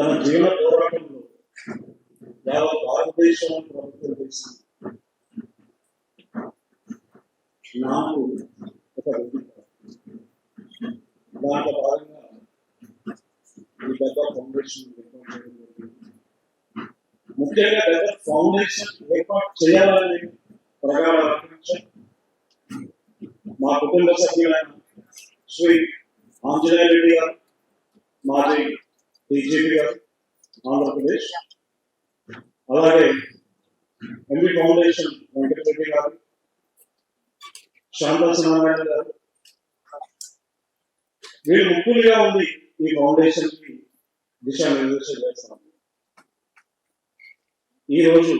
తన జీవన పోరాటంలో యావత్ భారతదేశం ప్రభుత్వం చేసింది నాకు ఒక విజ్ఞత. దాంట్లో భాగంగా ఈ పెద్ద ఫౌండేషన్ ఏర్పాటు చేయడం జరిగింది. ముఖ్యంగా పెద్ద ఫౌండేషన్ ఏర్పాటు చేయాలని ప్రగాఢ ఆకాంక్ష మా కుటుంబ సభ్యులైన శ్రీ ఆంజనేయ రెడ్డి గారు మాజీ టీజీపీ గారు ఆంధ్రప్రదేశ్. అలాగే ఎంపీ ఫౌండేషన్ వెంకటరెడ్డి గారు శాంతనారాయణ గారు. వీళ్ళు ముక్కులుగా ఉంది ఈ ఫౌండేషన్కి దిశానిర్దేశం చేస్తాం ఈరోజు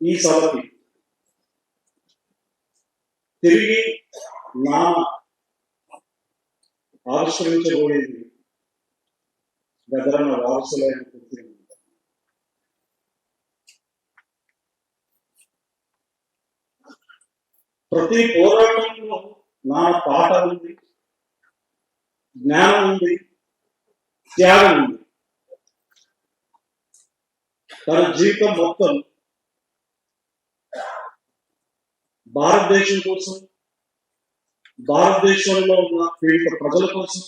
ఈ సభకి తిరిగి నా ఆవిష్కరించబోయేది గదరన్న వారసులైన పూర్తి ప్రతి పోరాటంలో నా పాట ఉంది జ్ఞానం ఉంది త్యాగం ఉంది. తన జీవితం మొత్తం భారతదేశం కోసం భారతదేశంలో ఉన్న పీడిత ప్రజల కోసం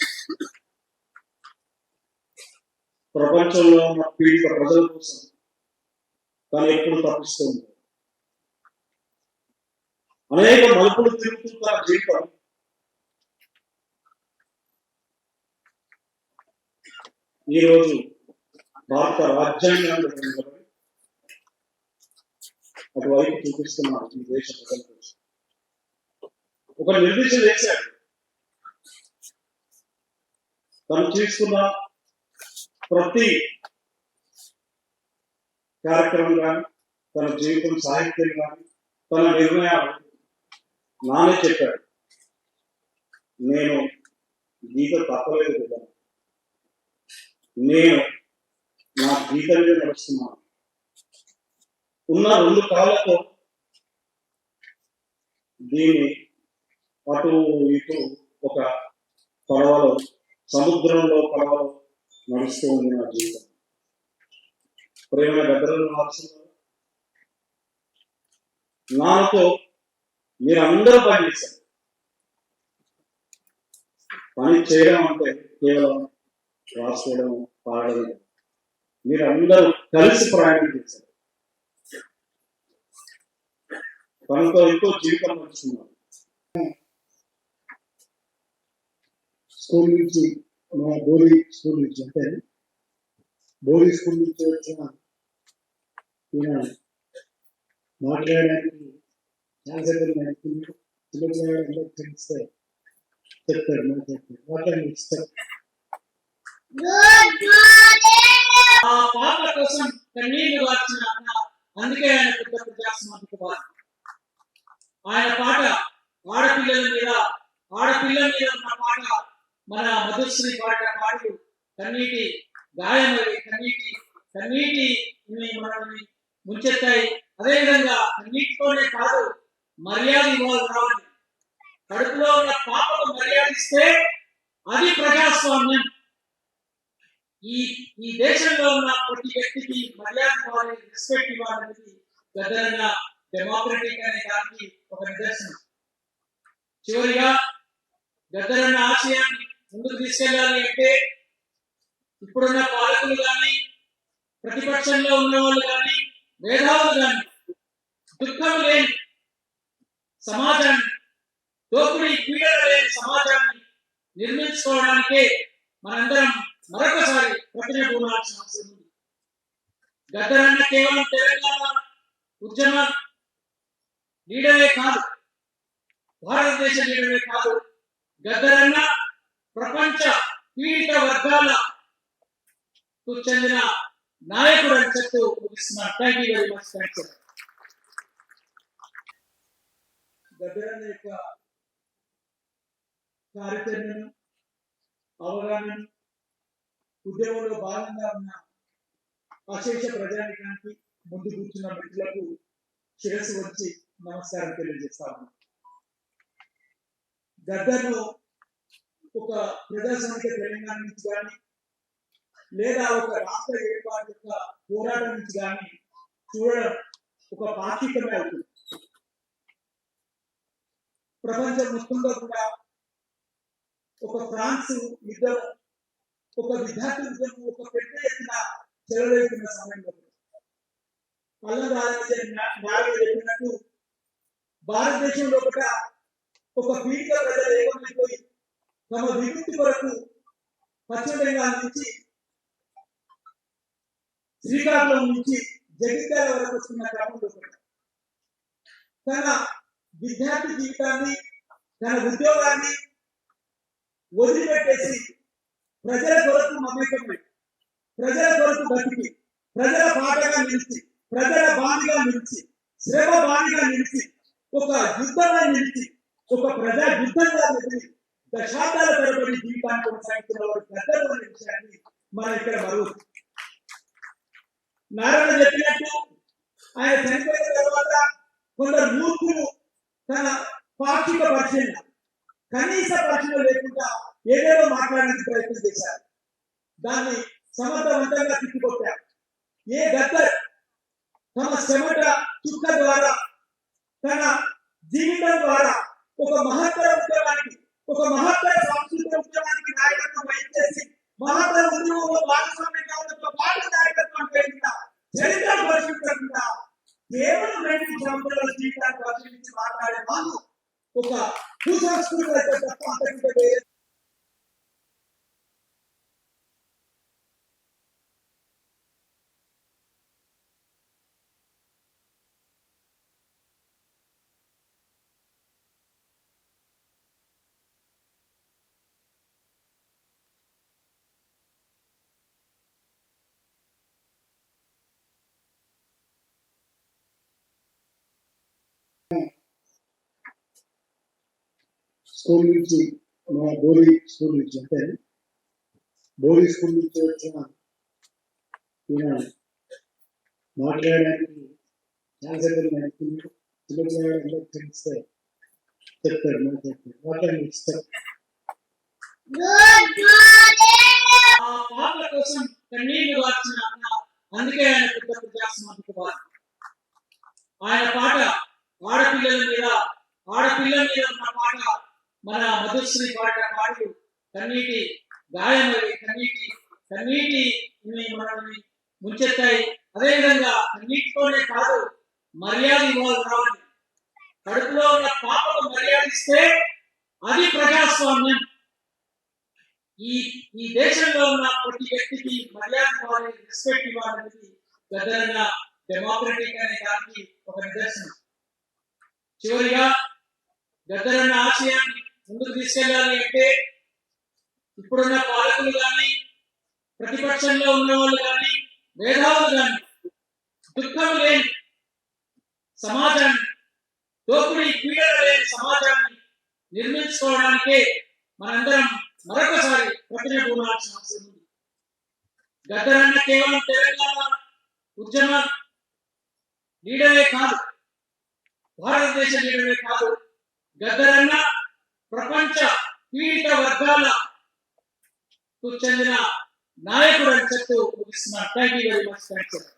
ప్రపంచంలో ఉన్న పీడిత ప్రజల కోసం తను ఎప్పుడు తప్పిస్తుంది? అనేక మలుపులు తిరుగుతున్న జీవితం? ఈరోజు భారత రాజ్యాంగాన్ని అటువైపు చూపిస్తున్నారు ఈ దేశ ప్రజలకు ఒక నిర్దేశం చేశాడు తను తీసుకున్న ప్రతి కార్యక్రమం కానీ తన జీవితం సాహిత్యం కానీ తన నిర్ణయాలు నానే చెప్పాడు. నేను గీత తప్పలేదు కదా. నేను నా గీత మీద నడుస్తున్నాను. ఉన్న రెండు కాళ్ళతో దీన్ని అటు ఇటు ఒక పడవలో సముద్రంలో పడవలో నడుస్తూ ఉంది నా జీవితం. ప్రేమ దగ్గరలో మార్చున్నారు నాతో మీరందరూ పనిచేశారు. పని చేయడం అంటే కేవలం రాసుకోవడం పాడడం. మీరందరూ కలిసి ప్రయాణం చేశారు. తనతో ఎంతో జీవితం నడుస్తున్నారు స్కూల్ నుంచి మా బోధి స్కూల్ నుంచి అంటే బోధి స్కూల్ నుంచి వచ్చిన ఈయన మాట్లాడడానికి చాలాసేపు నడుస్తుంది తెలిస్తే చెప్తారు మాట్లాడతారు మాట్లాడి ఇస్తారు ఆ పాటల కోసం కన్నీళ్ళు వార్చిన అన్న అందుకే ఆయన పెద్ద ప్రజాస్వామిక ఆయన పాట ఆడపిల్లల మీద ఆడపిల్లల మీద ఉన్న పాట మన మధుశ్రీ పాట పాటలు కన్నీటి గాయమై కన్నీటి కన్నీటి మనల్ని ముంచెత్తాయి. అదేవిధంగా కన్నీటితోనే కాదు మర్యాద ఇవ్వాలి రావాలి. కడుపులో ఉన్న పాపకు మర్యాద ఇస్తే అది ప్రజాస్వామ్యం. ఈ ఈ దేశంలో ఉన్న ప్రతి వ్యక్తికి మర్యాద ఇవ్వాలి రెస్పెక్ట్ ఇవ్వాలనేది గద్దరన్న డెమోక్రటిక్ అనే దానికి ఒక నిదర్శనం. చివరిగా గద్దరన్న ఆశయాన్ని ముందుకు తీసుకెళ్ళాలి అంటే ఇప్పుడున్న పాలకులు కానీ ప్రతిపక్షంలో ఉన్న వాళ్ళు కానీ మేధావులు కానీ దుఃఖం లేని సమాజాన్ని దోపిడీ పీడన లేని సమాజాన్ని నిర్మించుకోవడానికే మనందరం మరొకసారి ప్రతిన పూనాల్సిన అవసరం ఉంది గద్దరన్న కేవలం తెలంగాణ ఉద్యమ లీడరే కాదు భారతదేశ లీడరే కాదు. గద్దరన్న ప్రపంచ పీడిత వర్గాలకు చెందిన నాయకుడు అని చెప్తూ ముగిస్తున్నాను thank you very much thanks గద్దరన్న యొక్క కార్యక్రమను అవగాహనను ఉద్యమంలో భాగంగా ఉన్న అశేష ప్రజానికానికి ముందు కూర్చున్న మిత్రులకు శిరస్సు వచ్చి నమస్కారం తెలియజేస్తాను గద్దర్లో ఒక ప్రజాస్వామిక తెలంగాణ నుంచి కానీ లేదా ఒక రాష్ట్ర ఏర్పాటు యొక్క పోరాటం నుంచి కానీ చూడడం ఒక పాక్షికమే అవుతుంది. ప్రపంచం మొత్తంలో కూడా ఒక ఫ్రాన్స్ యుద్ధం ఒక విద్యార్థి ఉద్యమం ఒక పెద్ద ఎత్తున చెలవేస్తున్న సమయంలో కళ్ళ న్యాయం చెప్పినట్టు భారతదేశంలో ఒక ఒక పీడిత ప్రజలు ఏకమైపోయి తమ విముక్తి కొరకు పశ్చిమ బెంగాల్ నుంచి శ్రీకాకుళం నుంచి జగిత్యాల వరకు వస్తున్న క్రమంలో తన విద్యార్థి జీవితాన్ని తన ఉద్యోగాన్ని వదిలిపెట్టేసి ప్రజల కొరకు మమేకమై ప్రజల కొరకు బతికి ప్రజల పాటగా నిలిచి ప్రజల బాణిగా నిలిచి శ్రమ బాణిగా నిలిచి ఒక యుద్ధంగా నిలిచి ఒక ప్రజా యుద్ధంగా నిలిచి దశాబ్దాల తరబడి జీవితాన్ని కొనసాగుతున్న వారు పెద్దలు అనే విషయాన్ని మనం ఇక్కడ మరువు నారాయణ చెప్పినట్టు ఆయన చనిపోయిన తర్వాత కొందరు మూర్ఖులు తన పాక్షిక పరిచయం కనీస పరిచయం లేకుండా ఏదేదో మాట్లాడడానికి ప్రయత్నం చేశారు దాన్ని సమర్థవంతంగా తిప్పికొట్టారు ఏ గద్దర్ తమ చెమట చుక్క ద్వారా తన జీవితం ద్వారా ఒక మహత్తర ఉద్యమానికి ఒక మహత్తర సాంస్కృతిక ఉద్యమానికి నాయకత్వం వహించేసి మహత్తర ఉద్యమంలో భాగస్వామ్యంగా ఉన్న పాట నాయకత్వం కలిగిన చరిత్ర పరిశీలించకుండా కేవలం రెండు సంవత్సరాల జీవితాన్ని పరిశీలించి మాట్లాడే వాళ్ళు ఒక కుసంస్కృతి తప్ప అంతకంటే వేరే స్కూల్ నుంచి మా బోధి స్కూల్ నుంచి అంటే బోధి స్కూల్ నుంచి వచ్చిన ఈయన మాట్లాడడానికి ఛాన్సెలర్ తెలిస్తే చెప్తారు మాట్లాడతారు. మాట్లాడి ఇస్తారు ఆ పాటల కోసం కన్నీళ్ళు వార్చిన అన్న అందుకే ఆయన పెద్ద ప్రజాస్వామిక వాది ఆయన పాట ఆడపిల్లల మీద ఆడపిల్లల మీద ఉన్న పాట మన మధుశ్రీ పాట పాటలు కన్నీటి గాయమై కన్నీటి కన్నీటి మనల్ని ముంచెత్తాయి. అదేవిధంగా కన్నీటితోనే కాదు మర్యాద ఇవ్వాలి రావాలి కడుపులో ఉన్న పాపకు మర్యాదిస్తే అది ప్రజాస్వామ్యం. ఈ ఈ దేశంలో ఉన్న ప్రతి వ్యక్తికి మర్యాద ఇవ్వాలి రెస్పెక్ట్ ఇవ్వాలనేది గద్దరంగా డెమోక్రటిక్ అనే దానికి ఒక నిదర్శనం. చివరిగా గద్దరన్న ఆశయాన్ని ముందుకు తీసుకెళ్ళాలి అంటే ఇప్పుడున్న పాలకులు కానీ ప్రతిపక్షంలో ఉన్న వాళ్ళు కానీ మేధావులు కానీ దుఃఖం లేని సమాజాన్ని దోపిడీ పీడన లేని సమాజాన్ని నిర్మించుకోవడానికే మనందరం మరొకసారి ప్రతిజ్ఞ పూనాల్సిన అవసరం ఉంది. గద్దరన్న కేవలం తెలంగాణ ఉద్యమ లీడరే కాదు భారతదేశ లీడరే కాదు గద్దరన్న ప్రపంచ పీడిత వర్గాలకు చెందిన నాయకుడు అని చెప్తూ ముగిస్తున్నాను thank you very much thanks